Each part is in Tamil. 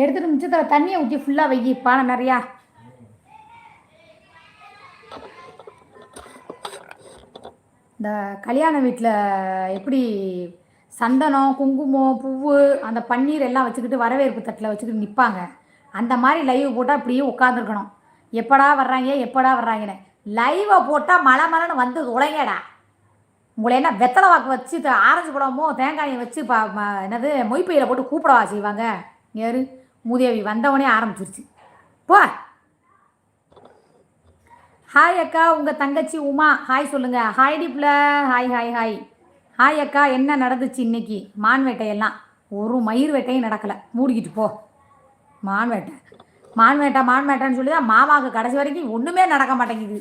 எடுத்துட்டு மிச்சத்தில் தண்ணியை ஊற்றி ஃபுல்லாக வை பானை நிறையா. இந்த கல்யாண வீட்டில் எப்படி சந்தனம் குங்குமம் பூவு அந்த பன்னீர் எல்லாம் வச்சுக்கிட்டு வரவேற்பு தட்டில் வச்சுக்கிட்டு நிற்பாங்க அந்த மாதிரி லைவ் போட்டால் அப்படியே உட்காந்துருக்கணும் எப்படா வர்றாங்க எப்படா வர்றாங்கன்னு. லைவை போட்டால் மழை மலைன்னு வந்து உலகடா. உங்களை என்ன வெத்தலை வாக்கு வச்சு ஆரஞ்சு பழமோ தேங்காயை வச்சு பா என்னது மொய்ப்பையில் போட்டு கூப்பிடவா செய்வாங்க? யாரு? மூதேவி வந்தவனே ஆரம்பிச்சிருச்சு. போ. ஹாய் அக்கா உங்கள் தங்கச்சி உமா. ஹாய் சொல்லுங்கள் ஹாய் டிப்ல ஹாய் ஹாய் ஹாய் ஹாய் அக்கா என்ன நடந்துச்சு இன்னைக்கு? மான் வேட்டையெல்லாம். ஒரு மயிர் வேட்டையும் நடக்கலை. மூடிக்கிட்டு போ. மான் வேட்டை. மான் வேட்டை மான் வேட்டைன்னு சொல்லி தான் மாமாவுக்கு கடைசி வரைக்கும் ஒன்றுமே நடக்க மாட்டேங்குது.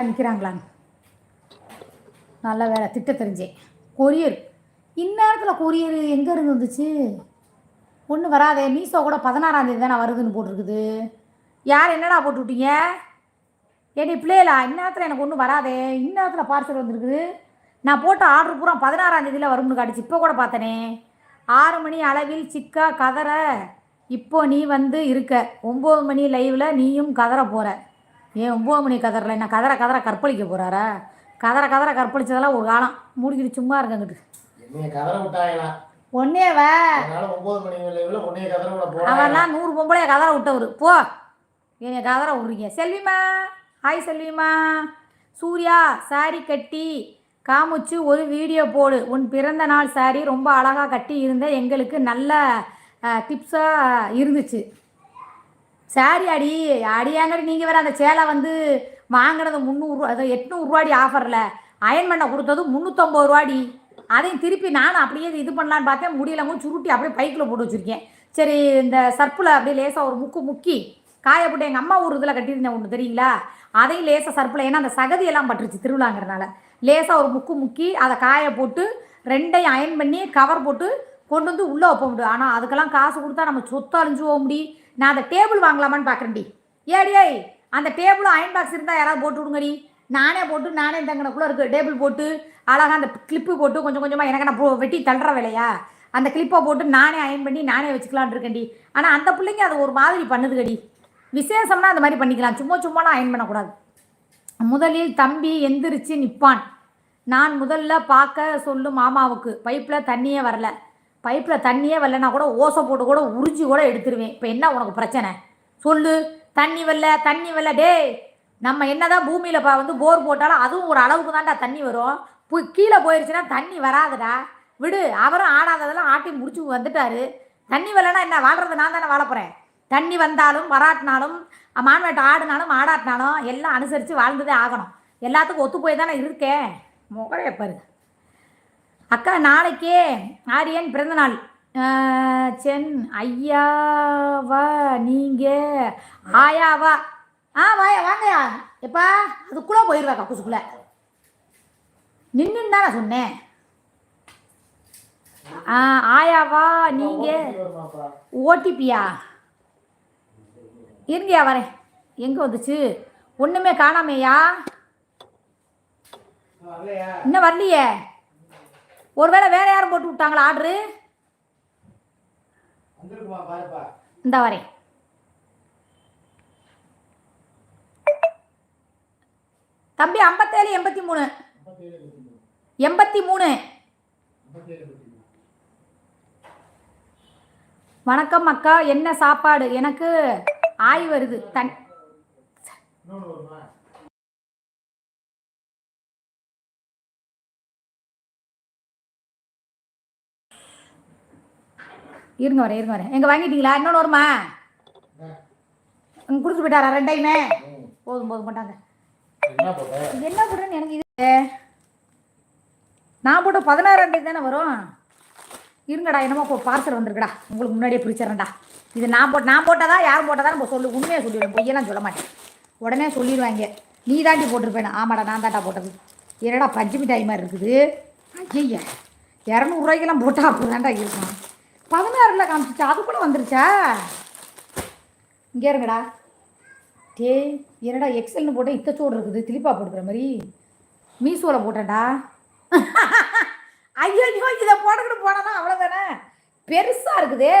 நிற்கிறாங்களான்னு நல்ல வேலை திட்ட தெரிஞ்சேன் கொரியர். இந்நேரத்தில் கொரியர் எங்கே இருந்து வந்துச்சு? ஒன்றும் வராதே. மீஷோ கூட பதினாறாம் தேதி தானே வருதுன்னு போட்டிருக்குது. யார் என்னடா போட்டு விட்டீங்க? ஏடி பிள்ளைகளா இந்நேரத்தில் எனக்கு ஒன்றும் வராதே. இந்நேரத்தில் பார்சல் வந்திருக்குது. நான் போட்ட ஆர்டர் பூரா பதினாறாம் தேதியில் வரும்னு காட்டுச்சு. இப்போ கூட பார்த்தனே. ஆறு மணி அளவில் சிக்கா கதற. இப்போ நீ வந்து இருக்க. ஒம்பது மணி லைவில் நீயும் கதற போகிற ஏன் ஒம்பது மணி கதறல? என்ன கதற கதற கற்பழிக்க போகிறாரா கதற கதற கற்பழிச்சதெல்லாம் ஒரு காலம். மூடிக்கிட்டு சும்மா இருக்கங்கிட்டு என்னைய கதற விட்டாங்களா ஒன்னேவ அதனால ஒன்பது மணி லைவ்ல உன்னைய கதற விட போறாங்க அவன்லாம் நூறு பொம்பளைய கதற விட்டவர். போ. என்னை கதற விட்றீங்க. செல்விமா ஹாய் செல்விமா சூர்யா சாரி கட்டி காமுச்சு ஒரு வீடியோ போடு. உன் பிறந்த நாள் சாரி ரொம்ப அழகாக கட்டி இருந்த எங்களுக்கு நல்ல டிப்ஸாக இருந்துச்சு. சாரி அடி அடியாங்கடி நீங்கள் வேற அந்த சேலை வந்து வாங்கினது முந்நூறுரூவா அது எட்நூறுரூவாடி ஆஃபரில் அயன் பண்ண கொடுத்தது முந்நூற்றம்பது ரூபாடி. அதையும் திருப்பி நானும் அப்படியே இது பண்ணலான்னு பார்த்தேன். முடியலங்க சுருட்டி அப்படியே பைக்கில் போட்டு வச்சுருக்கேன். சரி இந்த சர்ப்பில் அப்படியே லேசாக ஒரு முக்கு முக்கி காயப்பட்டு எங்கள் அம்மா ஊர் இதில் கட்டியிருந்தேன் ஒன்று தெரியுங்களா? அதையும் லேசாக சர்ப்பில் ஏன்னா அந்த சகதியெல்லாம் பட்டுருச்சு திருவிழாங்கிறனால லேசாக ஒரு முக்கு முக்கி அதை காய போட்டு ரெண்டையும் அயன் பண்ணி கவர் போட்டு கொண்டு வந்து உள்ளே வைப்ப முடியும் ஆனால் அதுக்கெல்லாம் காசு கொடுத்தா நம்ம சொத்து அழிஞ்சு போக முடியும் நான் அந்த டேபிள் வாங்கலாமான்னு பார்க்குறேன்டி ஏடி அந்த டேபிளும் அயன் பாக்ஸ் இருந்தால் யாராவது போட்டு விடுங்கடி. நானே போட்டு நானே தங்கினக்குள்ளே இருக்குது டேபிள் போட்டு அழகாக அந்த கிளிப்பு போட்டு கொஞ்சம் கொஞ்சமாக எனக்கு நான் வெட்டி தள்ளுற வேலையா? அந்த கிளிப்பை போட்டு நானே அயன் பண்ணி நானே வச்சுக்கலான் இருக்கேன்டி. ஆனால் அந்த பிள்ளைங்க அது ஒரு மாதிரி பண்ணுதுகடி. விசேஷம்னா அந்த மாதிரி பண்ணிக்கலாம். சும்மா சும்மாலாம் அயன் பண்ணக்கூடாது. முதலில் தம்பி எந்திரிச்சு நிற்பான் நான் முதல்ல பார்க்க சொல்லும் மாமாவுக்கு. பைப்பில் தண்ணியே வரல. பைப்பில் தண்ணியே வரலனா கூட ஓசை போட்டு கூட உறிஞ்சி கூட எடுத்துருவேன். இப்போ என்ன உனக்கு பிரச்சனை? சொல்லு. தண்ணி வரல தண்ணி வரல. டேய் நம்ம என்னதான் பூமியில் பா வந்து போர் போட்டாலும் அதுவும் ஒரு அளவுக்கு தான்டா தண்ணி வரும். போய் கீழே போயிடுச்சுன்னா தண்ணி வராதுடா. விடு. அவரும் ஆடாததெல்லாம் ஆட்டி முடிச்சு வந்துட்டாரு. தண்ணி வரலனா என்ன? வாழ்றது நான் தானே வாழ போகிறேன் தண்ணி வந்தாலும் வராட்டினாலும் மான்வேட்டை ஆடினாலும் ஆடாட்டினாலும் எல்லாம் அனுசரித்து வாழ்ந்துதே ஆகணும். எல்லாத்துக்கும் ஒத்து போய் தானே இருக்கேன். முகரே பாரு அக்கா நாளைக்கே ஆரியன் பிறந்தநாள். சென் ஐயாவா நீங்கள் ஆயாவா? ஆ வாயா வாங்கயா. எப்பா அதுக்குள்ளே போயிடுவா கக்குசுக்குள்ளே நின்றுன்னு நான் சொன்னேன். ஆ ஆயாவா நீங்கள் ஓடிபியா இருங்கயா வரேன். எங்கே வந்துச்சு? ஒன்றுமே காணாமையா? இன்னும் வரலையே. ஒருவேளை வேற யாரும் போட்டு விட்டாங்களா ஆர்டரு? இந்த வரேன். தம்பி ஐம்பத்தேழு எண்பத்தி மூணு எண்பத்தி மூணு வணக்கம் அக்கா என்ன சாப்பாடு? எனக்கு ஆய் வருது. தன் இருங்க வரேன் இருங்க வரேன். எங்கே வாங்கிட்டீங்களா? இன்னொன்று வருமா? அங்கே கொடுத்து போயிட்டாரா? ரெண்டையுமே? போதும் போதும் போட்டாங்க. என்ன போட்ட? எனக்கு இது நான் போட்ட பதினாறாம் தேதி தானே வரும்? இருங்கடா என்னமோ இப்போ பார்சல் வந்திருக்குடா. உங்களுக்கு முன்னாடியே பிரிச்சிடறேன்டா. இது நான் போட் நான் போட்டதா யார் போட்டதா நம்ம சொல்லு உண்மையாக சொல்லிடுவேன் பொய்யெல்லாம் சொல்ல மாட்டேன். உடனே சொல்லிடுவாங்க. நீ தாண்டி போட்டிருப்பேன் ஆமாடா நான் தாண்டா போட்டது. என்னடா பஞ்சு மிட்டாய் மாதிரி இருக்குது? ஐயா இரநூறுவாய்க்கெல்லாம் போட்டால் அப்படி தாண்டா இருக்கும். பதினாறில் காமிச்சிச்சா? கூட வந்துருச்சா? இங்கே இருங்கடா. டேய் என்னடா எக்ஸல்னு போட்டால் இத்த சோடு இருக்குது திலிப்பா போட்டுக்கிற மாதிரி. மீஷோவில் போட்டேன்டா. ஐயோ ஐயோ இதை போட்டுக்கிட்டு போனா அவ்வளோதானே பெருசாக இருக்குதே.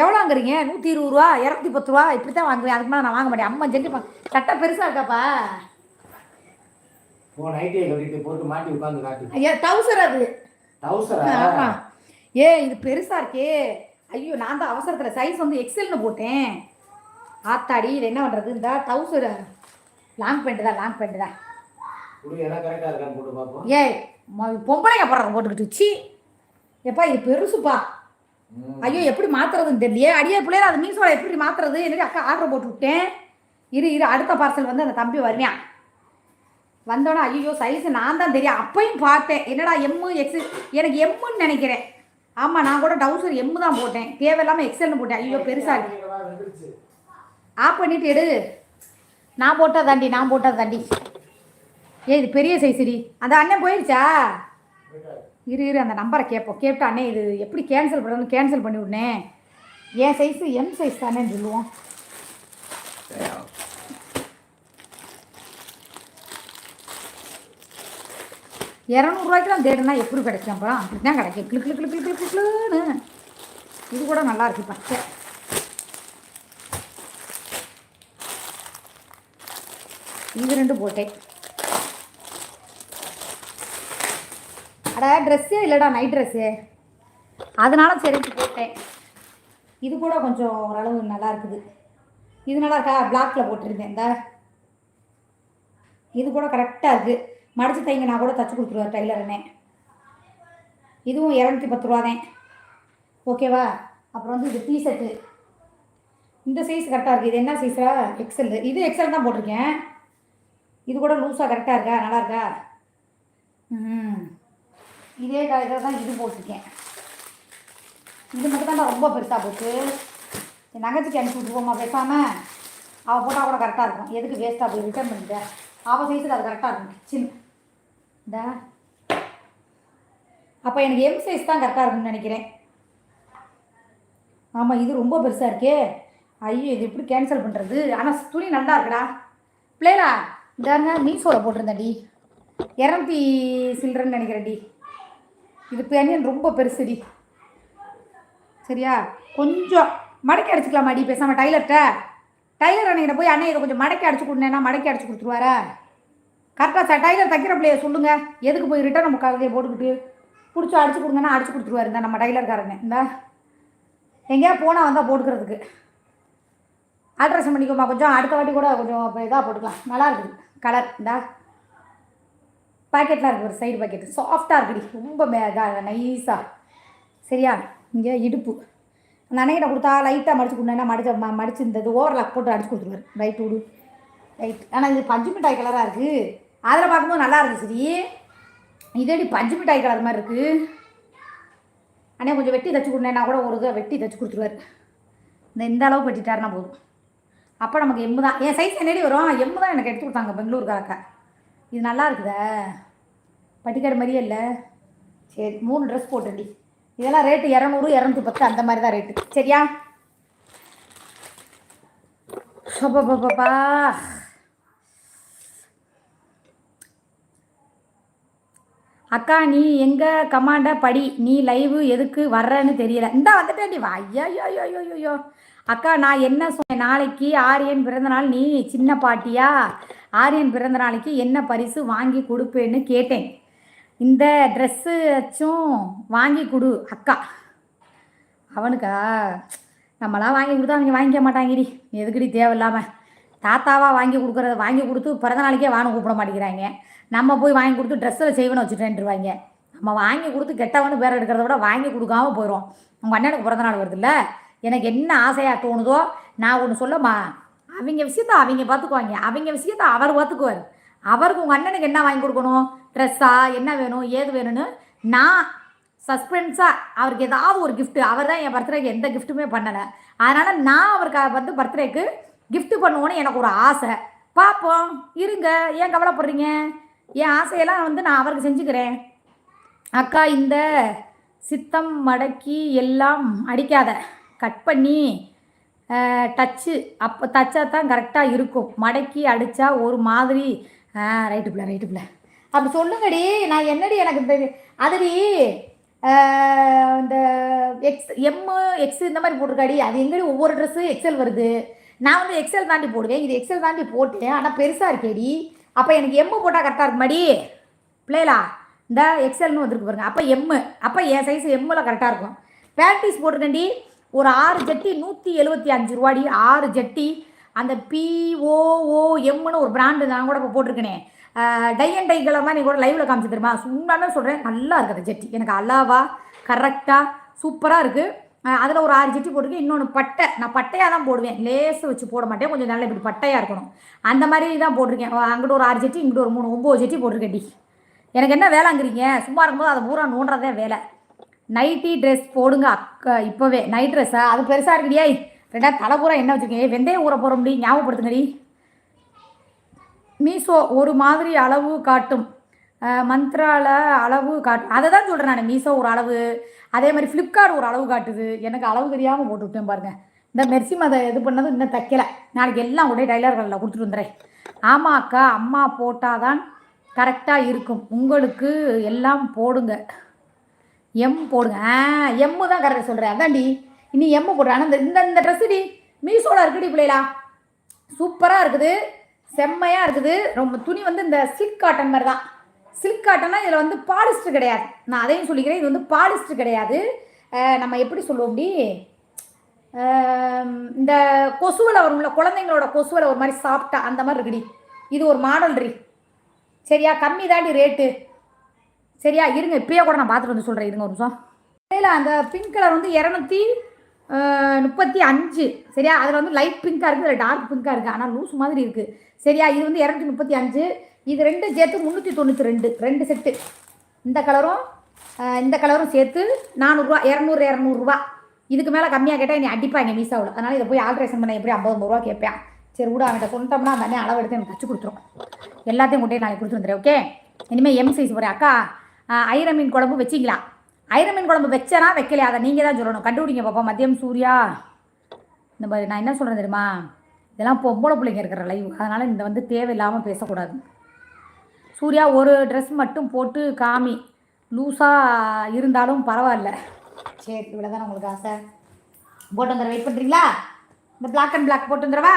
எவ்வளோங்கிறீங்க? நூற்றி இருபது ரூபா இரநூத்தி பத்து ரூபா இப்படி தான் வாங்குவேன். அதுக்கு மேலே நான் வாங்க மாட்டேன். அம்மா செஞ்சு சட்டை பெருசாக இருக்காப்பா. ஐயா டவுசர் அது. ஏ இது பெருசாக இருக்கே. ஐயோ நான் தான் அவசரத்தில் சைஸ் வந்து எக்ஸல்னு போட்டேன். ஆத்தாடி இது என்ன பண்ணுறது இந்த டவுசர் லாங் பேண்ட் தான் லாங் பேண்ட் தான். ஏய் பொம்பளைங்க போடுறத போட்டுக்கிட்டு சி. எப்பா இது பெருசுப்பா. ஐயோ எப்படி மாத்துறதுன்னு தெரியலையே. அடியே பிள்ளைல அது மீசோட எப்படி மாத்துறது? எனக்கு அக்கா ஆர்டர் போட்டு விட்டேன் இரு இரு அடுத்த பார்சல் வந்து அந்த தம்பி வருவான். வந்தோடனே ஐயோ சைஸ் நான் தான் தெரியும். அப்பையும் பார்த்தேன். என்னடா எம்மு எக்ஸ் எனக்கு எம்முன்னு நினைக்கிறேன். ஆமாம் நான் கூட டவுசர் எம்மு தான் போட்டேன். தேவையில்லாமல் எக்ஸல்னு போட்டேன். ஐயோ பெருசாக இருக்கு. ஆஃப் பண்ணிட்டு எடு. நான் போட்டா தாண்டி நான் போட்டா தாண்டி. ஏ இது பெரிய சைஸ்டி அந்த அண்ணன் போயிடுச்சா இரு இரு அந்த நம்பரை கேட்போம் கேட்டு அண்ணே இது எப்படி கேன்சல் பண்ணணும்? கேன்சல் பண்ணி விடனே. என் சைஸு எம் சைஸ் தானேன்னு சொல்லுவோம். இரநூறுவாய்க்குலாம் தேடுனா எப்படி கிடைக்கும் அப்புறம்? அப்படி தான் கிடைக்கும் கிளு கிளு கிளு கிளு கிளு கிளுன்னு. இது கூட நல்லா இருக்கு பச்சை. இது ரெண்டு போட்டேன். அட ட்ரெஸ்ஸே இல்லைடா நைட் ட்ரெஸ்ஸு அதனால சரி போட்டேன். இது கூட கொஞ்சம் ஓரளவு நல்லா இருக்குது. இது நல்லா இருக்கா? பிளாக்ல போட்டிருந்தேன் இந்த. இது கூட கரெக்டாக இருக்குது மடிச்சு தைங்க நான் கூட தச்சு கொடுத்துருவார் டைலர் இதுவும் இரநூத்தி பத்து ரூபா தான். ஓகேவா அப்புறம் வந்து இது டிஷர்ட்டு இந்த சைஸ் கரெக்டாக இருக்குது இது என்ன சைஸா எக்ஸல் இது எக்ஸல் தான் போட்டிருக்கேன். இது கூட லூஸாக கரெக்டாக இருக்கா? நல்லா இருக்கா? ம் இதே இதில் தான் இது போட்டிருக்கேன். இது மட்டும் தான் ரொம்ப பெருசாக போச்சு. என் நகைச்சிக்கு அனுப்பி விட்ருவோமா பேசாமல் அவள் போட்டால் கூட கரெக்டாக இருக்கும். எதுக்கு வேஸ்ட்டாக போய் ரிட்டர்ன் பண்ணிட்டேன் அவள் சைஸுக்கு அது கரெக்டாக இருக்கும். கிச்சன் இந்த. அப்போ எனக்கு எம் சைஸ் தான் கரெக்டாக இருக்கும்னு நினைக்கிறேன். ஆமாம் இது ரொம்ப பெருசாக இருக்கே. ஐயோ இது எப்படி கேன்சல் பண்ணுறது ஆனால் துணி நல்லா இருக்குடா. பிள்ளைகளா இதாங்க மீஷோவில் போட்டிருந்தேன்டி. இரநூத்தி சில்லறன்னு நினைக்கிறேன்டி. இது பேனியன் ரொம்ப பெருசுடி. சரியா? கொஞ்சம் மடக்கி அடிச்சுக்கலாமாடி பேசாமல் டைலர்கிட்ட டைலர் அன்னைக்கிட்ட போய் அண்ணன் இதை கொஞ்சம் மடக்கி அடிச்சு கொடுனேன்னா மடக்கி அடிச்சு கொடுத்துருவாரா? கரெக்டாக சார் டைலர் தைக்கிற பிள்ளைய சொல்லுங்கள் எதுக்கு போய் ரிட்டர்ன் நம்ம கதையை போட்டுக்கிட்டு? பிடிச்சி அடிச்சு கொடுங்கன்னா அடிச்சு கொடுத்துருவாரு இந்த நம்ம டைலர்காரங்க இந்த. எங்கேயா போனால் வந்தால் போட்டுக்கிறதுக்கு. ஆல்ட்ரேஷன் பண்ணிக்கோமா கொஞ்சம் அடுத்த வாட்டி கூட கொஞ்சம் இப்போ இதாக போட்டுக்கலாம். நல்லா இருக்குது. கலர் இந்தா. பாக்கெட்லாம் இருக்குது ஒரு சைடு பாக்கெட் சாஃப்டாக இருக்குடி. ரொம்ப நைஸாக சரியா? இங்கே இடுப்பு. அந்த அன்னைக்கிட்ட கொடுத்தா லைட்டாக மடிச்சு கொடுனா மடிச்ச ம மடிச்சு இந்த இது ஓவர்லாக் போட்டு அடிச்சு கொடுத்துருவாரு. ரைட் விடு ரைட் ஆனால் இது பஞ்சு மிட்டாய் கலராக இருக்குது அதில் பார்க்கும்போது நல்லா இருக்குது சரி இதேடி பஞ்சு மிட்டாய் கலர் மாதிரி இருக்குது அண்ணே கொஞ்சம் வெட்டி தச்சு கொடுனேன்னா கூட ஒரு இதை வெட்டி தச்சு கொடுத்துருவாரு. இந்த இந்த அளவுக்கு வெட்டிட்டாருன்னா போதும். அப்போ நமக்கு எம்மு தான். என் சைஸ் என்னடி வரும்? எம்மு தான் எனக்கு எடுத்து கொடுத்தாங்க பெங்களூருக்காரக்கா இது நல்லா இருக்குதா. பட்டிக்காடு மாதிரியே இல்லை. சரி மூணு ட்ரெஸ் போட்டுடி. இதெல்லாம் ரேட்டு இரநூறு இரநூத்தி பத்து அந்த மாதிரி தான் ரேட்டு சரியா? பாப்பா அக்கா நீ எங்கே கமாண்ட படி. நீ லைவு எதுக்கு வர்றன்னு தெரியல. இந்தா வந்துட்டேன்டி. வா ஐயா ஐயோ ஐயோ ஐயோ ஐயோ அக்கா நான் என்ன சொன்னேன்? நாளைக்கு ஆரியன் பிறந்தநாள் நீ சின்ன பாட்டியா? ஆரியன் பிறந்த நாளைக்கு என்ன பரிசு வாங்கி கொடுப்பேன்னு கேட்டேன். இந்த ட்ரெஸ்ஸு வச்சும் வாங்கி கொடு அக்கா. அவனுக்கா நம்மளாம் வாங்கி கொடுத்தா அவங்க வாங்கிக்க மாட்டாங்கடி. எதுக்குடி தேவையில்லாமல் தாத்தாவாக வாங்கி கொடுக்குறத வாங்கி கொடுத்து பிறந்த நாளைக்கே வாங்க கூப்பிட மாட்டேங்கிறாங்க. நம்ம போய் வாங்கி கொடுத்து ட்ரெஸ்ஸில் செய்வனை வச்சுட்டேன்ருவாங்க. நம்ம வாங்கி கொடுத்து கெட்டவனு பேர் எடுக்கிறத விட வாங்கி கொடுக்காம போயிடும் உங்கள் அண்ணனுக்கு பிறந்த நாள் வருதுல்ல? எனக்கு என்ன ஆசையாக தோணுதோ நான் ஒன்று சொல்லம்மா அவங்க விஷயத்த அவங்க பார்த்துக்குவாங்க அவங்க விஷயத்த அவர் பார்த்துக்குவார் அவருக்கு உங்கள் அண்ணனுக்கு என்ன வாங்கி கொடுக்கணும்? ட்ரெஸ்ஸா என்ன வேணும் ஏது வேணும்னு நான் சஸ்பென்ஸாக அவருக்கு ஏதாவது ஒரு கிஃப்ட்டு அவர் தான் என் பர்த்டேக்கு எந்த கிஃப்ட்டுமே பண்ணலை. அதனால் நான் அவருக்கு வந்து பர்த்டேக்கு கிஃப்ட்டு பண்ணுவோன்னு எனக்கு ஒரு ஆசை. பார்ப்போம் இருங்க. ஏன் கவலைப்படுறீங்க? என் ஆசையெல்லாம் வந்து நான் அவருக்கு செஞ்சுக்கிறேன். அக்கா இந்த சித்தம் மடக்கி எல்லாம் அடிக்காத. கட் பண்ணி டச்சு அப்போ தச்சா தான் கரெக்டாக இருக்கும். மடக்கி அடித்தா ஒரு மாதிரி ரைட்டு பிள்ளை ரைட்டு பிள்ளை. அப்படி சொல்லுங்கடி நான் என்னடி எனக்கு அதுடி இந்த எக்ஸ் எம்மு எக்ஸ் இந்த மாதிரி போட்டிருக்காடி. அது எங்கடி ஒவ்வொரு ட்ரெஸ்ஸு எக்ஸல் வருது. நான் வந்து எக்ஸல் தாண்டி போடுவேன். இது எக்ஸல் தாண்டி போட்டேன். ஆனால் பெருசாக இருக்கேடி. அப்போ எனக்கு எம்மு போட்டால் கரெக்டாக இருக்குமாடி? பிள்ளைகளா இந்த எக்ஸல்னு வந்திருக்கு பாருங்க. அப்போ எம்மு அப்போ என் சைஸ் எம்மில் கரெக்டாக இருக்கும். பேண்டீஸ் போட்டிருக்கேன்டி. ஒரு ஆறு ஜட்டி நூற்றி எழுபத்தி அஞ்சு ரூபாடி ஆறு ஜட்டி. அந்த பிஓஓஎம்னு ஒரு பிராண்டு நான் கூட இப்போ போட்டிருக்கேனே. டை அண்ட் டை கலர் நீ கூட லைவில் காமிச்சு தருமா உண்மையானே சொல்கிறேன் நல்லா இருக்குது அந்த ஜட்டி. எனக்கு அல்லாவா கரெக்டாக சூப்பராக இருக்குது அதில் ஒரு ஆறு ஜட்டி போட்டிருக்கேன். இன்னொன்று பட்டை. நான் பட்டையாக தான் போடுவேன். லேஸ் வச்சு போட மாட்டேன். கொஞ்சம் நல்ல இப்படி பட்டையாக இருக்கணும். அந்த மாதிரி தான் போட்டிருக்கேன். அங்கிட்ட ஒரு ஆறு ஜட்டி இங்கிட்ட ஒரு மூணு ஒம்பது ஜட்டி போட்டிருக்கேன் டி. எனக்கு என்ன வேலைங்கிறீங்க சும்மா இருக்கும்போது அதை பூரா நோண்டுறதே வேலை. நைட்டி ட்ரெஸ் போடுங்க அக்கா இப்போவே. நைட் ட்ரெஸ்ஸா அது பெருசாக இருக்குடியா ரெண்டா தலை பூரா என்ன வச்சுருக்கீங்க? வெந்தயம் ஊற போகிற முடியும். ஞாபகப்படுத்துங்கடி மீஷோ ஒரு மாதிரி அளவு காட்டும். மந்த்ரால அளவு காட்டும். அதை தான் சொல்கிறேன் நான். மீஷோ ஒரு அளவு. அதே மாதிரி ஃப்ளிப்கார்ட் ஒரு அளவு காட்டுது. எனக்கு அளவு தெரியாமல் போட்டு விட்டேன் இந்த மெர்சி மதை இது பண்ணது இன்னும் தைக்கலை. நாளைக்கு எல்லாம் உடனே டைலர்களில் கொடுத்துட்டு வந்துடுறேன். ஆமாம் அக்கா அம்மா போட்டால் தான் கரெக்டாக இருக்கும். உங்களுக்கு எல்லாம் போடுங்க. எம் போடுங்க. ஆ எம்மு தான் கரெக்டாக சொல்கிறேன் அதான்டி. இனி எம்மு போடுறேன். ஆனால் இந்த இந்த ட்ரெஸ்ஸு டி மீசோட இருக்குடி பிள்ளைகளா? சூப்பராக இருக்குது. செம்மையாக இருக்குது. ரொம்ப துணி வந்து இந்த சில்க் காட்டன் மாதிரி தான். சில்க் காட்டன்னா இதில் வந்து பாலிஸ்டர் கிடையாது. நான் அதையும் சொல்லிக்கிறேன். இது வந்து பாலிஸ்டர் கிடையாது. நம்ம எப்படி சொல்லுவோம் இந்த கொசுவில் வரும்ல குழந்தைங்களோட கொசுவில் ஒரு மாதிரி சாப்பிட்டா அந்த மாதிரி இருக்குடி. இது ஒரு மாடல் ரீ சரியா? கம்மி தாண்டி ரேட்டு சரியா இருங்க இப்பயே கூட நான் பார்த்துட்டு வந்து சொல்கிறேன் இருங்க ஒரு நிமிஷம். இல்லை அந்த பிங்க் கலர் வந்து இரநூத்தி முப்பத்தி அஞ்சு. சரியா அதில் வந்து லைட் பிங்காக இருக்குது அதில் டார்க் பிங்காக இருக்குது ஆனால் லூஸ் மாதிரி இருக்குது சரியா இது வந்து இரநூத்தி முப்பத்தி அஞ்சு. இது ரெண்டு சேர்த்து முந்நூற்றி தொண்ணூற்றி ரெண்டு. ரெண்டு செட்டு இந்த கலரும் இந்த கலரும் சேர்த்து நானூறுரூவா இரநூறு இரநூறுவா இதுக்கு மேலே கம்மியாக கேட்டால் நீ அடிப்பாங்க மீசாவில் அதனால் இதை போய் ஆல்ட்ரேஷன் பண்ண எப்படி ஐம்பது ரூபா கேட்பேன். சரி விட அவன்கிட்ட சொன்னோம்னா அந்த அண்ணன் அளவு எடுத்து எனக்கு தச்சு கொடுத்துரும். எல்லாத்தையும் கொண்டே நாளைக்கு கொடுத்து வந்துடுறேன் ஓகே இனிமேல் எம் சைஸ் போகிறேன் அக்கா. ஐர மீன் குழம்பு வச்சிங்களா? ஐர மீன் குழம்பு வச்சனா வைக்கலையா? அதை நீங்கள் தான் சொல்லணும். கண்டுபிடிங்க பாப்பா. மதியம் சூர்யா. இந்த மாதிரி நான் என்ன சொல்கிறேன் தெரியுமா? இதெல்லாம் பொம்பளை பிள்ளைங்க இருக்கிற லைவ் அதனால் இந்த வந்து தேவையில்லாமல் பேசக்கூடாது. சூர்யா ஒரு ட்ரெஸ் மட்டும் போட்டு காமி. லூஸாக இருந்தாலும் பரவாயில்ல. சரி இவ்வளோ தானே உங்களுக்கு ஆசை. போட்டு வந்துடுற வெயிட் பண்ணுறீங்களா இந்த பிளாக் அண்ட் பிளாக் போட்டு வந்துடவா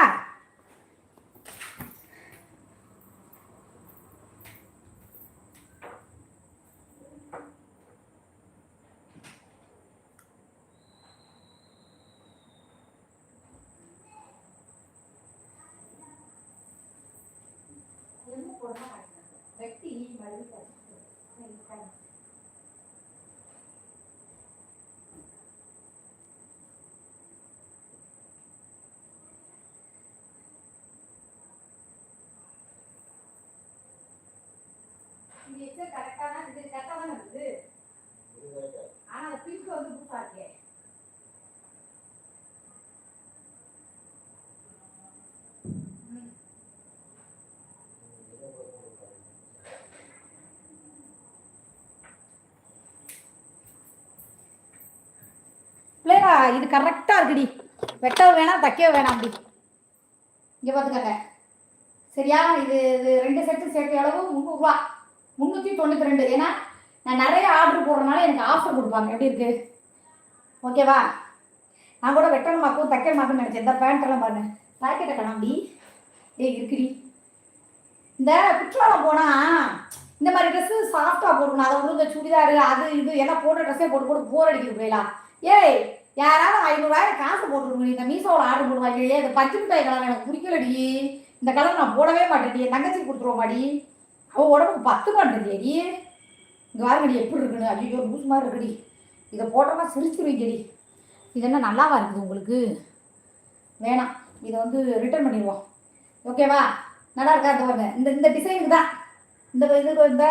கரெக்டாக தான் இது கரெக்டாக தானே இருக்குது ஆனால் அந்த பிங்க் வந்து புதுசாக இருக்கே பிள்ளைங்களா இது கரெக்டாக இருக்குடி. வெட்டவும் வேணாம் தைக்கவும் வேணாம் அப்படி இங்கே பார்த்துக்கங்க சரியா? இது இது ரெண்டு செட்டு சேர்த்து அளவு முந்நூறுரூவா முந்நூற்றி தொண்ணூற்றி ரெண்டு. ஏன்னா நான் நிறைய ஆர்டர் போடுறதுனால எனக்கு ஆஃபர் கொடுப்பாங்க. எப்படி இருக்கு? ஓகேவா நான் கூட வெட்டணுமாக்கும் தைக்கணுமாக்கும் நினச்சேன். இந்த பேண்ட்டெல்லாம் பாருங்க. பாக்கெட்டை கணாம்பி ஏய் இருக்குடி. இந்த குற்றாலம் போனால் இந்த மாதிரி ட்ரெஸ்ஸு சாஃப்டாக போடணும். அதை விட சுடிதாரு அது இது எல்லாம் போடுற ட்ரெஸ்ஸே போட்டு போட்டு போர் அடிக்குது போயிடலாம் ஏய் யாராவது ஐநூறுரூவாயிரம் காசு போட்டுருக்கணும் இந்த மீசோவில் ஆர்டர் போடுவாங்க இல்லையா இந்த பச்சை மிட்டாய் கலர் எனக்கு பிடிக்கலடி. இந்த கலர் நான் போடவே மாட்டேன்டி என் தங்கச்சி கொடுத்துருவோமாடி. அவள் உடம்புக்கு பத்து பண்ணுறதுடி இங்கே வாருங்கடி எப்படி இருக்குன்னு. ஐயோ லூஸ் மாதிரி இருக்குடி. இதை போட்டோம்னா சிரிச்சிருவீங்கடி. இது என்ன நல்லாவா இருக்குது உங்களுக்கு? வேணாம் இதை வந்து ரிட்டர்ன் பண்ணிடுவோம். ஓகேவா நல்லா இருக்கா இந்த பாருங்க. இந்த இந்த டிசைனுக்கு தான். இந்த இது இந்த.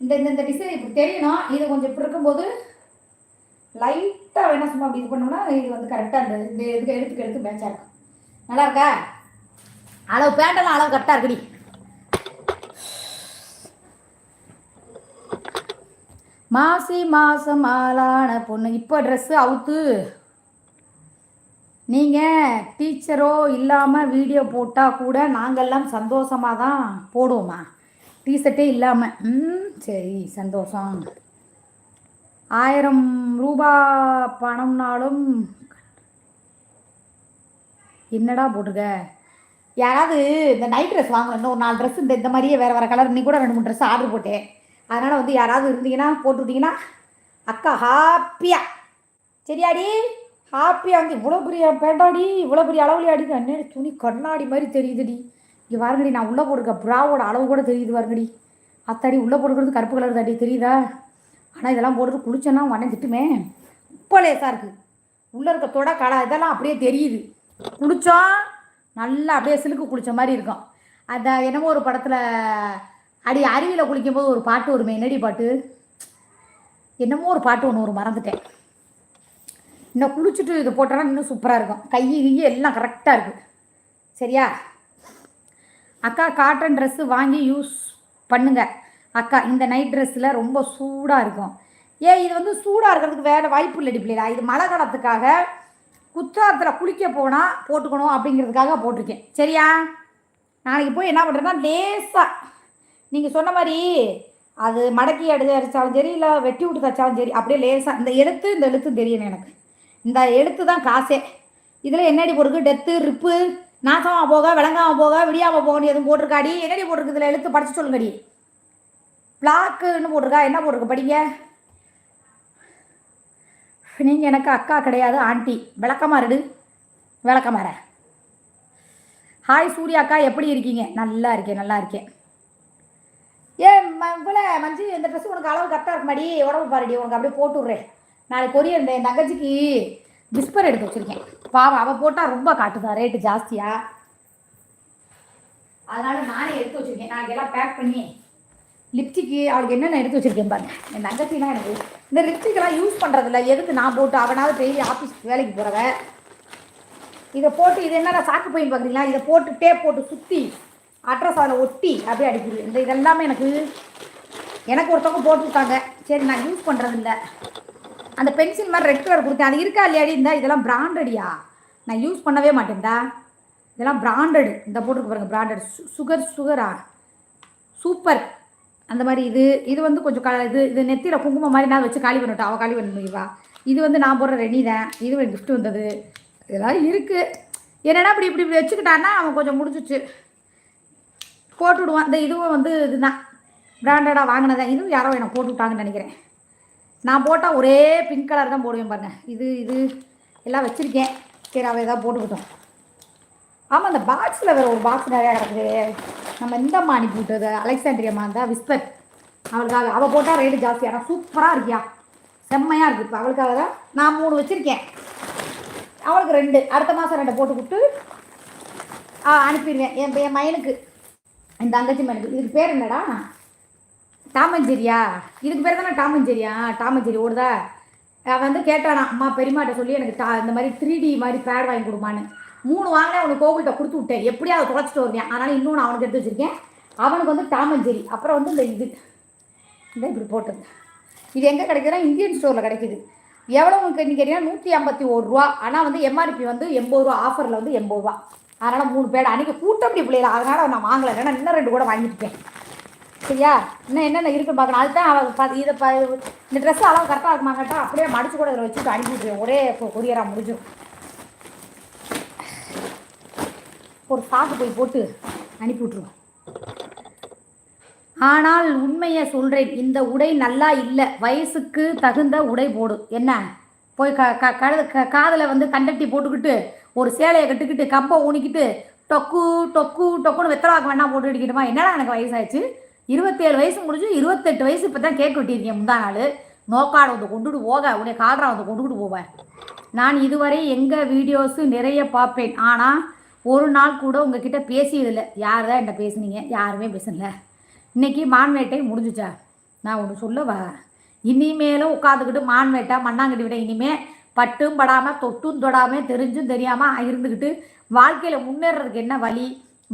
இந்த இந்த டிசைன் இப்படி தெரியணும். இது கொஞ்சம் இப்படி இருக்கும்போது லைட் லைட்டாக வேணா சும்மா அப்படி இது பண்ணோம்னா இது வந்து கரெக்டாக இந்த இந்த இதுக்கு எடுத்துக்கு எடுத்து மேட்சாக இருக்கும். நல்லா இருக்கா? அளவு பேண்டெல்லாம் அளவு கரெக்டாக இருக்குடி. மாசி மாதம் ஆளான பொண்ணு. இப்போ ட்ரெஸ்ஸு அவுத்து. நீங்கள் டீச்சரோ இல்லாமல் வீடியோ போட்டால் கூட நாங்கள்லாம் சந்தோஷமாக தான் போடுவோம்மா டிஷர்ட்டே இல்லாமல் ம் சரி சந்தோஷம். ஆயிரம் ரூபா பணம்னாலும் என்னடா போட்டுக்க? யாராவது இந்த நைட் ட்ரெஸ் வாங்கணும் ஒரு நாலு ட்ரெஸ் இந்த இந்த மாதிரியே வேறு வேறு கலர் இன்னைக்கு கூட ரெண்டு மூணு ட்ரெஸ் ஆர்டர் போட்டேன். அதனால் வந்து யாராவது இருந்தீங்கன்னா போட்டு விட்டிங்கன்னா அக்கா ஹாப்பியாக சரியாடி? ஹாப்பியாக வந்து இவ்வளோ பெரிய பேண்டாடி இவ்வளோ பெரிய அளவுல அடி. அண்ணே துணி கண்ணாடி மாதிரி தெரியுதுடி. இங்கே பாருங்கடி நான் உள்ளே போட்டுருக்க ப்ராவோட அளவு கூட தெரியுது பாருங்கடி. அத்தாடி உள்ளே போட்டுக்கிறது கருப்பு கலர் தாடி தெரியுதா? ஆனால் இதெல்லாம் போடுறது குளிச்சேன்னா உடனே திட்டுமே. உப்ப லேசாக இருக்குது உள்ளே இருக்க தொட கடை இதெல்லாம் அப்படியே தெரியுது. குளித்தோம் நல்லா அப்படியே சிலுக்கு குளித்த மாதிரி இருக்கும். அந்த என்னமோ ஒரு படத்தில் அடி அருவியில் குளிக்கும்போது ஒரு பாட்டு வருமே. என்னடி பாட்டு? என்னமோ ஒரு பாட்டு ஒன்று ஒரு மறந்துட்டேன். இன்னும் குளிச்சுட்டு இது போட்டோன்னா இன்னும் சூப்பராக இருக்கும். கை கையை எல்லாம் கரெக்டாக இருக்குது சரியா? அக்கா காட்டன் ட்ரெஸ்ஸு வாங்கி யூஸ் பண்ணுங்கள் அக்கா இந்த நைட் ட்ரெஸ்ஸில் ரொம்ப சூடாக இருக்கும். ஏ இது வந்து சூடாக இருக்கிறதுக்கு வேறு வாய்ப்பு இல்லை பிள்ளைடா இது மழை காலத்துக்காக குற்றாலத்தில் குளிக்க போனால் போட்டுக்கணும் அப்படிங்கிறதுக்காக போட்டிருக்கேன். சரியா? நாளைக்கு போய் என்ன பண்ணுறேன்னா லேசாக நீங்கள் சொன்ன மாதிரி அது மடக்கி அடி அடித்தாலும் சரி இல்லை வெட்டி விட்டு தச்சாலும் சரி அப்படியே லேசாக இந்த எழுத்து இந்த எழுத்து தெரியணும் எனக்கு. இந்த எழுத்து தான் காசே. இதில் என்னடி போட்டிருக்கு? டெத்து ரிப்பு நாசமாக போக விளங்காமல் போக விடியாமல் போகணும் எதுவும் போட்டிருக்காடி? என்னடி போட்டிருக்கு இதில்? எழுத்து படித்து சொல்லுங்கடி. பிளாக்குன்னு போட்டிருக்கா? என்ன போட்டிருக்கு படிங்க. நீங்கள் எனக்கு அக்கா கிடையாது ஆண்டி. விளக்கமாறுடு விளக்கமாற ஹாய் சூர்யா அக்கா எப்படி இருக்கீங்க? நல்லா இருக்கேன் நல்லா இருக்கேன். ஏ போல மஞ்சு இந்த ட்ரெஸ் உனக்கு அளவு கரெக்டாக இருக்கு மாடி உடம்பு பாருடி உனக்கு அப்படியே போட்டு விட்றேன் நாளைக்கு கொரியர் இந்த என் தங்கச்சிக்கு விஸ்பர் எடுத்து வச்சுருக்கேன். பாவம் அவள் போட்டால் ரொம்ப காட்டுதான் ரேட்டு ஜாஸ்தியாக அதனால நானே எடுத்து வச்சுருக்கேன். நாளைக்கு எல்லாம் பேக் பண்ணி லிப்ஸ்டிக்கு அவளுக்கு என்னென்ன எடுத்து வச்சுருக்கேன் பாருங்க என் தங்கச்சினா எனக்கு இந்த லிப்ஸ்டிக்கெல்லாம் யூஸ் பண்ணுறதில்ல எதுக்கு நான் போட்டு அவனாவது டெய்லி ஆஃபீஸ்க்கு வேலைக்கு போகிறவ இதை போட்டு இது என்னடா சாக்கு பையன் பார்க்குறீங்களா இதை போட்டு டேப் போட்டு சுற்றி அட்ரஸ் அதில் ஒட்டி அப்படியே அடிக்குது. இந்த இதெல்லாமே எனக்கு எனக்கு ஒருத்தவங்க போட்டுருக்காங்க சரி நான் யூஸ் பண்ணுறதில்ல அந்த பென்சில் மாதிரி ரெட் கலர் கொடுத்தேன். அது இருக்கா இல்லையாடி இருந்தால் இதெல்லாம் பிராண்டடியா நான் யூஸ் பண்ணவே மாட்டேன்டா. இதெல்லாம் பிராண்டடு இந்த போட்டுருக்கு பாருங்க பிராண்டட் சுகர் சுகரா சூப்பர் அந்த மாதிரி இது இது வந்து கொஞ்சம் க இது இது நெத்தியில் குங்குமம் மாதிரி நான் வச்சு காலி பண்ணிட்டோம் அவள் காலி பண்ணிடுவா இது வந்து நான் போடுற ரெனி தான் இது ஒரு gift வந்தது. இதெல்லாம் இருக்குது என்னடா இப்படி இப்படி இப்படி வச்சுக்கிட்டான்னா அவன் கொஞ்சம் முடிச்சிச்சு போட்டு விடுவான். இந்த இதுவும் வந்து இதுதான். பிராண்டடாக வாங்கினதான் இதுவும் யாரோ எனக்கு போட்டு விட்டாங்கன்னு நினைக்கிறேன். நான் போட்டால் ஒரே பிங்க் கலர் தான் போடுவேன் பாருங்கள் இது இது எல்லாம் வச்சுருக்கேன். சரி அவள் எதாவது போட்டுக்கிட்டோம் ஆமாம் அந்த பாக்ஸில் வேறு ஒரு பாக்ஸ் நிறையா கிடக்குது. நம்ம இந்த மாணி அனுப்பி அலெக்சாண்ட்ரியம்மா அலெக்சாண்ட்ரியா தான் விஸ்பர். அவளுக்காக அவள் போட்டால் ரேட்டு ஜாஸ்தி ஆனால் சூப்பராக இருக்கியா. செம்மையாக இருக்குது இப்போ அவளுக்காக தான் நான் மூணு வச்சுருக்கேன். அவளுக்கு ரெண்டு. அடுத்த மாதம் ரெண்டு போட்டு விட்டு ஆ அனுப்பிடுவேன். என் என் மயனுக்கு என் தங்கச்சி மயனுக்கு இதுக்கு பேர் என்னடா? டாமஞ்சேரியா. இதுக்கு பேர் தானே டாமஞ்சேரியா? டாமஞ்சேரி ஓடுதா? வந்து கேட்டானா அம்மா பெரியமாட்ட சொல்லி எனக்கு டா இந்த மாதிரி த்ரீ டி மாதிரி பேட் வாங்கி கொடுமான்னு மூணு வாங்கினே அவனுக்கு கோகுல்கிட்ட கொடுத்து விட்டேன். எப்படியா அதை தொலைச்சிட்டு வருவேன். அதனால் இன்னொன்று அவனுக்கு எடுத்து வச்சுருக்கேன். அவனுக்கு வந்து டாமஞ்சேரி. அப்புறம் வந்து இந்த இது. இந்த இப்படி போட்டது. இது எங்கே கிடைக்குதுன்னா இந்தியன் ஸ்டோரில் கிடைக்குது. எவ்வளோ உங்களுக்கு நீங்கள் கேட்டீங்கன்னா நூற்றி ஐம்பத்தி ஒரு ரூபா. ஆனால் வந்து எம்ஆர்பி வந்து எண்பது ரூபா. ஆஃபரில் வந்து எண்பது ரூபா. அதனால் மூணு பேர். அன்றைக்கி கூட்டப்படி பிள்ளைல அதனால் நான் வாங்கலை. ஏன்னா இன்னும் ரெண்டு கூட வாங்கிட்டுருக்கேன் சரியா? இன்னும் என்னென்ன இருக்குன்னு பார்க்கணும். அதுதான் அவள் பா இதை ப இந்த ட்ரெஸ்ஸு அளவு கரெக்டாக இருக்குமா கேட்டால் அப்படியே மடிச்சு கூட இதில் வச்சுட்டு அனுப்பி ஒரே கொரியராக முடிஞ்சிடும். ஒரு சாக்கு போய் போட்டு அனுப்பி விட்ருவோம் ஆனால் உண்மையை சொல்கிறேன் இந்த உடை நல்லா இல்லை. வயசுக்கு தகுந்த உடை போடு. என்ன? போய் க க கழுத க காதில் வந்து கண்டட்டி போட்டுக்கிட்டு ஒரு சேலையை கட்டுக்கிட்டு கம்பை ஊனிக்கிட்டு டொக்கு டொக்கு டொக்குன்னு வெத்தலாக்கு வேணா போட்டு அடிக்கிட்டுமா? என்னடா எனக்கு வயசாச்சு இருபத்தேழு வயசு முடிஞ்சு இருபத்தெட்டு வயசு இப்போ தான் கேக் வெட்டியிருக்கேன் முந்தா நாள். நோக்காடை வந்து கொண்டுட்டு போக உன்னை கால்ரா வந்து கொண்டுக்கிட்டு போவேன். நான் இதுவரை எங்கள் வீடியோஸு நிறைய பார்ப்பேன். ஆனால் ஒரு நாள் கூட உங்ககிட்ட பேசியதில்லை. யார் தான் என்ன பேசுனீங்க? யாருமே பேசல. இன்னைக்கு மான்வேட்டை முடிஞ்சுச்சா? நான் ஒன்று சொல்லவா? இனிமேலும் உட்காந்துக்கிட்டு மான்வேட்டா மண்ணாங்கட்டி விட இனிமே பட்டும் படாமல் தொட்டும் தொடாமல் தெரிஞ்சும் தெரியாமல் இருந்துக்கிட்டு வாழ்க்கையில் முன்னேறதுக்கு என்ன வழி?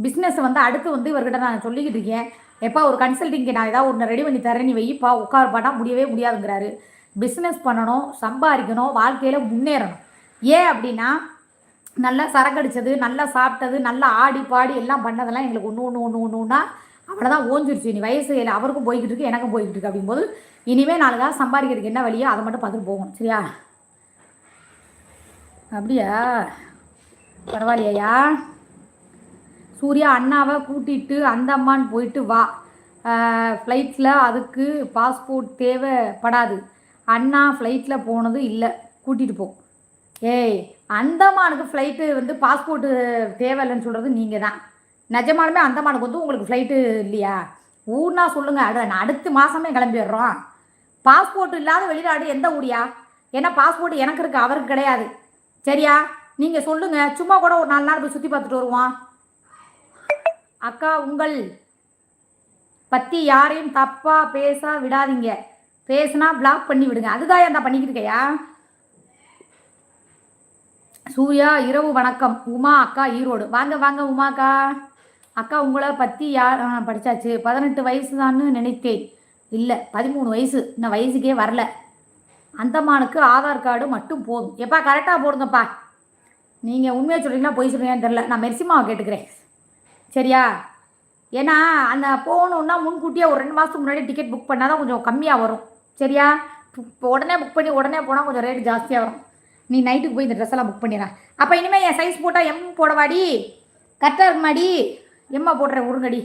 பிஸ்னஸ் வந்து அடுத்து வந்து இவர்கிட்ட நான் சொல்லிக்கிட்டு இருக்கேன். எப்பா ஒரு கன்சல்டிங்க்கு நான் ஏதாவது ஒன்று ரெடி பண்ணி தரேன் நீ வைப்பா உட்காருப்பாட்டா முடியவே முடியாதுங்கிறாரு. பிஸ்னஸ் பண்ணணும் சம்பாதிக்கணும் வாழ்க்கையில் முன்னேறணும். ஏன் அப்படின்னா நல்லா சரக்கடிச்சது நல்லா சாப்பிட்டது நல்லா ஆடி பாடி எல்லாம் பண்ணதெல்லாம் எங்களுக்கு ஒன்று ஒன்று ஒன்று ஒன்று ஒன்றா அவ்வளோதான் ஓஞ்சிருச்சு. இனி வயசு இல்லை அவருக்கும் போய்கிட்டு இருக்கு எனக்கும் போய்கிட்டு இருக்கு அப்படிங்கும்போது இனிமேல் நாலு காசு சம்பாதிக்கிறதுக்கு என்ன வழியோ அதை மட்டும் பார்த்துட்டு போகணும் சரியா? அப்படியா? பரவாயில்லையா? சூர்யா அண்ணாவை கூட்டிகிட்டு அந்தம்மான் போயிட்டு வா. ஃப்ளைட்டில் அதுக்கு பாஸ்போர்ட் தேவைப்படாது. அண்ணா ஃப்ளைட்டில் போனது இல்லை. கூட்டிகிட்டு போ. ஏய் அந்தமானுக்கு ஃப்ளைட்டு வந்து பாஸ்போர்ட்டு தேவையில்லைன்னு சொல்கிறது நீங்கள் தான் நிஜமானுமே அந்தமானுக்கு வந்து உங்களுக்கு ஃப்ளைட்டு இல்லையா? ஊர்னா சொல்லுங்கள் அட நான் அடுத்த மாதமே கிளம்பிடுறோம். பாஸ்போர்ட் இல்லாத வெளிநாடு எந்த ஊரியா? ஏன்னா பாஸ்போர்ட் எனக்கு இருக்குது அவருக்கு கிடையாது. சரியா? நீங்கள் சொல்லுங்கள் சும்மா கூட ஒரு நாலு நாள் போய் சுற்றி பார்த்துட்டு வருவோம். அக்கா உங்கள் பற்றி யாரையும் தப்பாக பேச விடாதீங்க. பேசுனா பிளாக் பண்ணி விடுங்க. அதுதான் என்ன பண்ணிக்கிட்டு இருக்கையா? சூர்யா இரவு வணக்கம். உமா அக்கா ஈரோடு. வாங்க வாங்க உமாக்கா. அக்கா உங்களை பற்றி யார் படிச்சாச்சு. பதினெட்டு வயசு தான்னு நினைத்தேன். இல்லை பதிமூணு வயசு. இன்னும் வயசுக்கே வரல. அந்தமானுக்கு ஆதார் கார்டு மட்டும் போதும். எப்பா கரெக்டாக போடுங்கப்பா. நீங்கள் உண்மையாக சொல்கிறீங்களா பொய் சொல்கிறீங்கன்னு தெரில நான் மெர்சிமாவை கேட்டுக்கிறேன். சரியா? ஏன்னா அந்த போகணுன்னா முன்கூட்டியே ஒரு ரெண்டு மாதத்துக்கு முன்னாடி டிக்கெட் புக் பண்ணால் தான் கொஞ்சம் கம்மியாக வரும். சரியா? இப்போ உடனே புக் பண்ணி உடனே போனால் கொஞ்சம் ரேட் ஜாஸ்தியாக வரும். நீ நைட்டுக்கு போய் இந்த ட்ரெஸ் எல்லாம் புக் பண்ணிடுறேன் அப்போ இனிமேல் என் சைஸ் போட்டால் எம் போடவாடி. கரெக்டாக இருக்குமாடி? எம்மா போடுற உருங்கடி.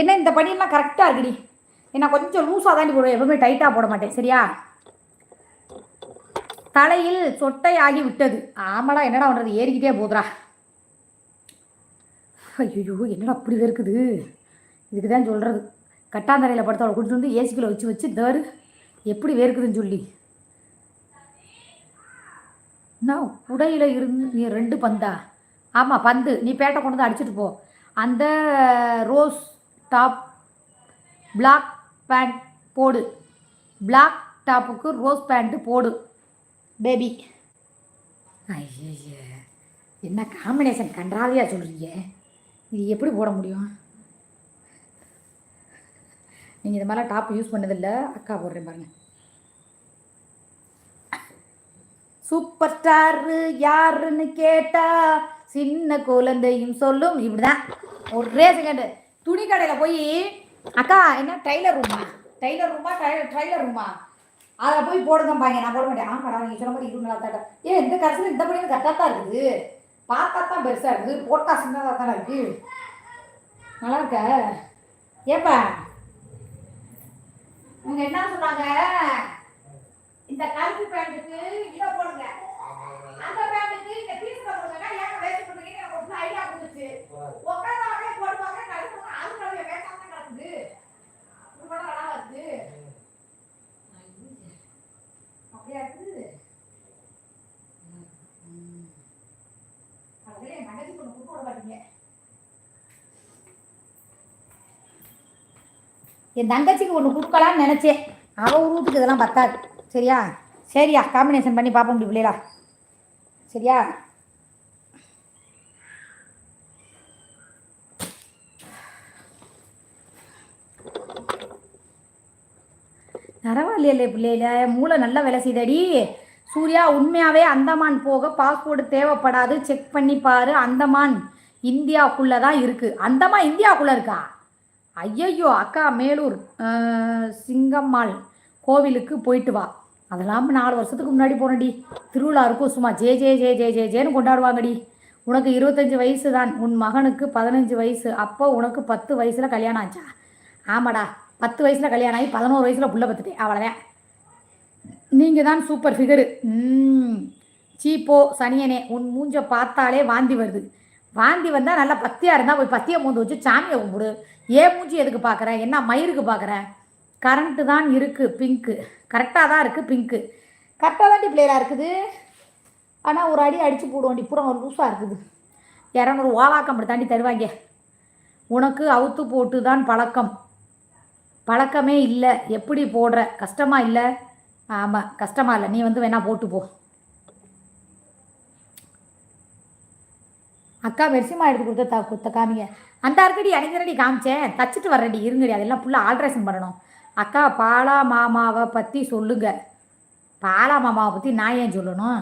என்ன இந்த படியெல்லாம் கரெக்டாக இருக்குடி. என்ன கொஞ்சம் லூஸாக தாண்டி போடுவேன் எப்பவுமே டைட்டாக போட மாட்டேன் சரியா? தலையில் சொட்டை ஆகி விட்டது. ஆமாடா என்னடா பண்ணுறது ஏறிக்கிட்டே போதுடா. ஐயோ என்னடா அப்படி இருக்குது இதுக்கு தான் சொல்கிறது கட்டாந்தரையில் படுத்தவளை கூட்டிட்டு வந்து ஏசிக்குள்ள வச்சு வச்சு தரு எப்படி வேர்க்குதுன்னு சொல்லி. நான் உடையில் இருந்து நீ ரெண்டு பந்தா. ஆமாம் பந்து. நீ பேட்டை கொண்டு வந்து அடிச்சிட்டு போ. அந்த ரோஸ் டாப் பிளாக் பேண்ட் போடு. பிளாக் டாப்புக்கு ரோஸ் பேண்ட்டு போடு. பேபி ஐயே என்ன காம்பினேஷன் கன்றாவியாக சொல்கிறீங்க இது எப்படி போட முடியும்? நீங்கள் இது மாதிரிலாம் டாப் யூஸ் பண்ணதில்லை. அக்கா போடுறேன் பாருங்க. சூப்பர் ஸ்டாரு யாருன்னு கேட்டா சின்ன குழந்தையும் சொல்லும். இப்படிதான். ஒரே செகண்டு துணி கடையில் போய் அக்கா என்ன டைலர் ரூமா டைலர் ரூமா டைலர் ட்ரைலர் ரூமா அதை போய் போடுங்கம்பாங்க நான் போட மாட்டேன். ஆமாடா நீங்கள் சொன்ன மாதிரி இது நல்லா தாட்டா ஏன் இந்த கடைசியில் இந்த படி கரெக்டாக தான் இருக்குது. பார்த்தா தான் பெருசாக இருக்குது. போட்டா சின்னதாக தானே இருக்குது நல்லா இருக்க? ஏப்பா? உங்கள் என்ன சொன்னாங்க? இந்த கருப்பு பேண்ட்டுக்கு இதை போடுங்க. அந்த பேண்ட்டுக்கு இந்த பீஸ் போடுங்க ஏன் வேஸ்ட் பண்ணுறீங்க எனக்கு ஒரு ஐடியா கொடுத்துச்சு உட்காந்தாவே போடுவாங்க கருப்பு அது நிறைய வேஸ்டாக தான் இது கூட நல்லா இருக்கு அப்படியா இருக்குது? அதே என் தங்கச்சி பொண்ணு கூட்டு விட மாட்டீங்க. என் தங்கச்சிக்கு ஒன்று கொடுக்கலான்னு நினச்சேன். அவள் உருவத்துக்கு இதெல்லாம் பத்தாது. சரியா? சரியா காம்பினேஷன் பண்ணி பார்ப்போம் இப்படி பிள்ளைகளா. சரியா? பரவாயில்லையே பிள்ளையில மூளை நல்லா வேலை செய்தடி. சூர்யா உண்மையாகவே அந்தமான் போக பாஸ்போர்ட் தேவைப்படாது. செக் பண்ணி பாரு அந்தமான் இந்தியாவுக்குள்ளே தான் இருக்குது அந்தமான் இந்தியாவுக்குள்ளே இருக்கா? ஐயையோ அக்கா மேலூர் சிங்கம்மாள். கோவிலுக்கு போயிட்டு வா. அதெல்லாம் நாலு வருஷத்துக்கு முன்னாடி போனடி. திருவிழா இருக்கும் சும்மா ஜே ஜே ஜே ஜே ஜே ஜேன்னு கொண்டாடுவாங்கடி. உனக்கு இருபத்தஞ்சி வயசு தான். உன் மகனுக்கு பதினஞ்சு வயசு. அப்போ உனக்கு பத்து வயசில் கல்யாணம் ஆச்சா? ஆமாடா. பத்து வயசில் கல்யாணம் ஆகி பதினோரு வயசில் புள்ள பத்துட்டேன். அவ்வளோதான் நீங்கள் தான் சூப்பர் ஃபிகரு ம் சீப்போ சனியனே உன் மூஞ்ச பார்த்தாலே வாந்தி வருது. வாந்தி வந்தால் நல்லா பத்தியாக இருந்தால் போய் பத்தியை மூந்து வச்சு சாமியை கும்பிடு. ஏன் மூஞ்சி எதுக்கு பார்க்குறேன் என்ன மயிருக்கு பார்க்குறேன் கரண்ட்டு தான் இருக்குது பிங்க்கு கரெக்டாக தான் இருக்குது பிங்க்கு கரெக்டாக தான் பிளேயராக இருக்குது. ஆனால் ஒரு அடி அடித்து போடுவோண்டி புறம் ஒரு லூஸாக இருக்குது. இரநூறு ஓலாக்கம் அப்படி தாண்டி தருவாங்க. உனக்கு அவுத்து போட்டு தான் பழக்கம். பழக்கமே இல்லை. எப்படி போடுற? கஷ்டமா இல்லை? ஆமாம் கஷ்டமாக இல்லை. நீ வந்து வேணால் போட்டு போ. அக்கா மெர்சிமா எடுத்து கொடுத்த தா கொடுத்த காமிங்க. அந்த அருக்கடி அணிந்தரடி காமிச்சேன். தச்சுட்டு வர்றடி இருங்கடி. அதெல்லாம் ஃபுல்லாக ஆல்ட்ரேஷன் பண்ணணும். அக்கா பாலா மாமாவை பற்றி சொல்லுங்க. பாலா மாமாவை பற்றி நான் ஏன் சொல்லணும்?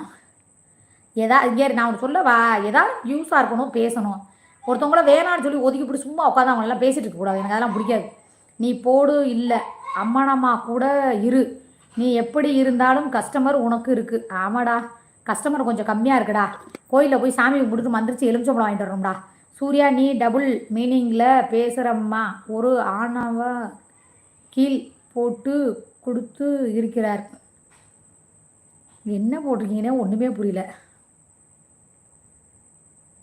எதா இங்கே நான் ஒன்று சொல்லவா? ஏதாவது யூஸாக இருக்கணும் பேசணும். ஒருத்தவங்கள வேணான்னு சொல்லி ஒதுக்கி போட்டு சும்மா உட்காந்து அவங்களெல்லாம் பேசிகிட்டு பேசிட்டு இருக்கக்கூடாது எனக்கு அதெல்லாம் பிடிக்காது. நீ போடு இல்லை. அம்மானம்மா கூட இரு. நீ எப்படி இருந்தாலும் கஸ்டமர் உனக்கு இருக்குது ஆமாடா. கஸ்டமர் கொஞ்சம் கம்மியாக இருக்குடா. கோயிலில் போய் சாமி கும்பிட்டு மந்திரிச்சு எலுமிச்சம்பழம் வாங்கிட்டு வரோம்டா சூர்யா நீ டபுள் மீனிங்கில் பேசுகிறம்மா ஒரு ஆணவ கீழ் போட்டு கொடுத்து இருக்கிறார். என்ன போட்டிருக்கீங்கன்னா ஒன்றுமே புரியல.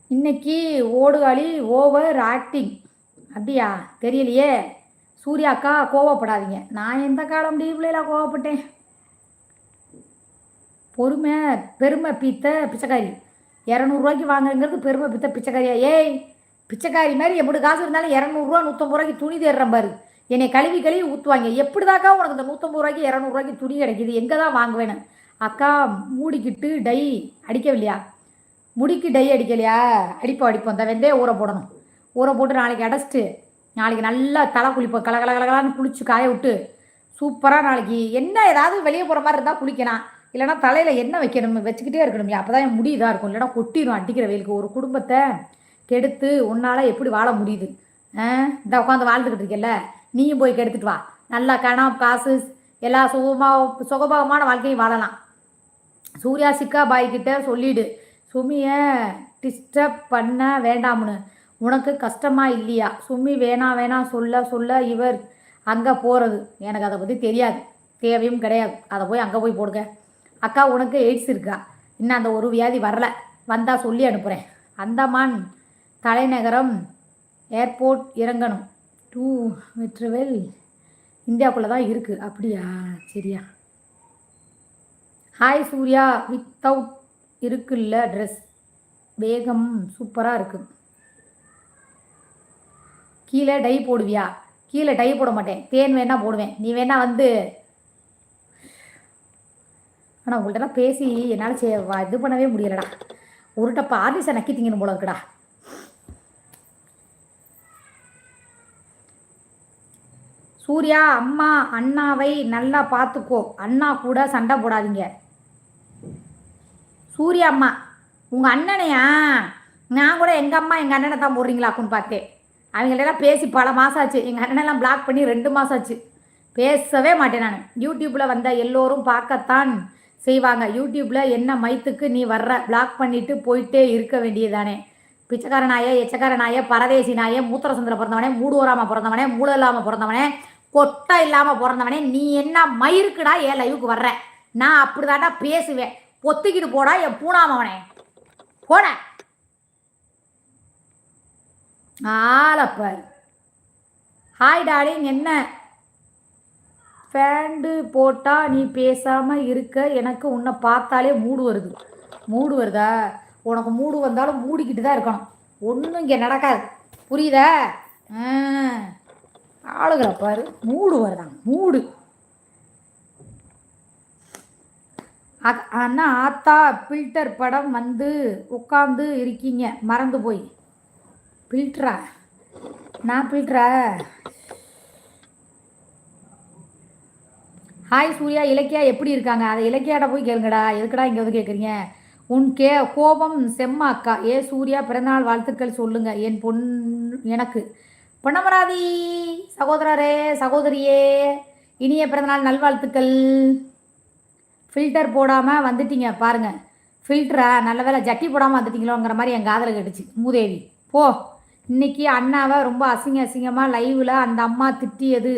இன்னைக்கு ஓடுகாலி ஓவர் ஆக்டிங் அப்படியா? தெரியலையே. சூர்யா அக்கா கோவப்படாதீங்க. நான் எந்த காலம் பிள்ளைலாம் கோவப்பட்டேன்? பொறுமை பெருமை பீத்த பிச்சைக்காரி. இரநூறுவாய்க்கு வாங்குறங்கிறது பெருமை பித்த பிச்சைக்காரியா? ஏய் பிச்சைக்காரி மாதிரி எப்படி காசு இருந்தாலும் இரநூறுவா நூற்றம்பது ரூபாய்க்கு துணி தேடுறேன் பாரு. என்னை கழுவி கழுவி ஊற்றுவாங்க எப்படிதாக்கா உனக்கு இந்த நூற்றம்பது ரூபாய்க்கு இரநூறுவாய்க்கு துணி கிடைக்குது? எங்கே தான் வாங்குவேன்னு? அக்கா மூடிக்கிட்டு டை அடிக்கவில்லையா? முடிக்கு டை அடிக்கலையா? அடிப்போம் அடிப்போம். இந்த வெந்தய ஊற போடணும். ஊற போட்டு நாளைக்கு அடைச்சிட்டு நாளைக்கு நல்லா தலை குளிப்போம். கல கல கலகலான்னு குளிச்சு காய விட்டு சூப்பராக நாளைக்கு என்ன ஏதாவது வெளியே போகிற மாதிரி இருந்தால் குளிக்கலாம். இல்லைன்னா தலையில் என்ன வைக்கணும் வச்சுக்கிட்டே இருக்கணும் அப்போ தான் என் முடி இதாக இருக்கும். இல்லைன்னா கொட்டிடும் அடிக்கிற வெயிலுக்கு. ஒரு குடும்பத்தை கெடுத்து உன்னால் எப்படி வாழ முடியுது? ஆ? இந்த உட்காந்து வாழ்ந்துக்கிட்டு இருக்கல நீயும் போய் கெடுத்துட்டு வா. நல்லா கணம் காசு எல்லா சுகமாக சுகபோகமான வாழ்க்கையும் வாழலாம். சூர்யா சிக்கா பாய் கிட்ட சொல்லிடு. சுமியை டிஸ்டர்ப் பண்ண வேண்டாம்னு. உனக்கு கஷ்டமா இல்லையா? சுமி வேணாம் வேணாம் சொல்ல சொல்ல இவர் அங்கே போகிறது எனக்கு அதை பற்றி தெரியாது. தேவையும் கிடையாது. அதை போய் அங்கே போய் போடுங்க. அக்கா உனக்கு எய்ட்ஸ் இருக்கா? இன்னும் அந்த ஒரு வியாதி வரல. வந்தால் சொல்லி அனுப்புகிறேன் அந்தமான் தலைநகரம் ஏர்போர்ட் இறங்கணும். டூ மெட்ரவெல் இந்தியாவுக்குள்ளே தான் இருக்குது அப்படியா? சரியா. ஹாய் சூர்யா. வித்தவுட் இருக்குல்ல ட்ரெஸ் வேகம் சூப்பராக இருக்கு. கீழே டை போடுவியா? கீழே டை போட மாட்டேன். தேன் வேணால் போடுவேன். நீ வேணால் வந்து. ஆனால் உங்கள்கிட்ட பேசி என்னால் சே வா- இது பண்ணவே முடியலடா. ஒருட்ட டப்பா நக்கி திங்கணும் போல இருக்குடா. சூர்யா அம்மா அண்ணாவை நல்லா பார்த்துக்கோ. அண்ணா கூட சண்டை போடாதீங்க. சூர்யா அம்மா உங்கள் அண்ணனையா? நான் கூட எங்கள் அம்மா எங்கள் அண்ணனை தான் போடுறீங்களாக்குன்னு பார்த்தேன். அவங்கள்ட்டலாம் பேசி பல மாதம் ஆச்சு. எங்கள் அண்ணனெல்லாம் பிளாக் பண்ணி ரெண்டு மாதம் ஆச்சு. பேசவே மாட்டேன் நான். யூடியூப்பில் வந்த எல்லோரும் பார்க்கத்தான் செய்வாங்க. யூடியூப்பில் என்ன மைத்துக்கு நீ வர்ற? பிளாக் பண்ணிட்டு போயிட்டே இருக்க வேண்டியதானே பிச்சைக்கார நாய எச்சக்கார நாயே பரதேசி நாய மூத்திர சந்திர பிறந்தவனே மூடு பிறந்தவனே மூட இல்லாமல் பிறந்தவனே கொட்டை இல்லாமல் பிறந்தவனே நீ என்ன மயிருக்குடா ஏன் லைவுக்கு வர்ற? நான் அப்படிதாண்டா பேசுவேன். பொத்திக்கிட்டு போடா என் பூனாமவனே. போட. ஆளப்பார் ஹாய் டாலிங் என்ன? ஃபேண்டு போட்டால் நீ பேசாமல் இருக்க. எனக்கு உன்னை பார்த்தாலே மூடு வருது. மூடு வருதா? உனக்கு மூடு வந்தாலும் மூடிக்கிட்டு தான் இருக்கணும். ஒன்றும் இங்கே நடக்காது. புரியுதா? ஆ. ஆளுகிற பாரு மூடு வருதாங்க மூடு. அண்ணா ஆத்தா ஃபில்டர் படம் வந்து உட்காந்து இருக்கீங்க மறந்து போய். ஃபில்டரா நான் ஃபில்டரா ஹாய் சூர்யா இலக்கியா எப்படி இருக்காங்க? அதை இலக்கியாட்ட போய் கேளுங்கடா எதுக்குடா இங்கே வந்து கேட்குறீங்க உன் கே கோபம் செம்ம அக்கா ஏ சூர்யா பிறந்தநாள் வாழ்த்துக்கள் சொல்லுங்க. என் பொன் எனக்கு. பொன்னமராதி சகோதரரே சகோதரியே இனிய பிறந்தநாள் நல்வாழ்த்துக்கள். ஃபில்டர் போடாமல் வந்துட்டீங்க பாருங்கள் ஃபில்டரா நல்ல வேளை ஜட்டி போடாமல் வந்துட்டீங்களோங்கிற மாதிரி என் காதில் கேட்டுச்சு. மூதேவி போ. இன்னைக்கு அண்ணாவை ரொம்ப அசிங்க அசிங்கமாக லைவில் அந்த அம்மா திட்டியது.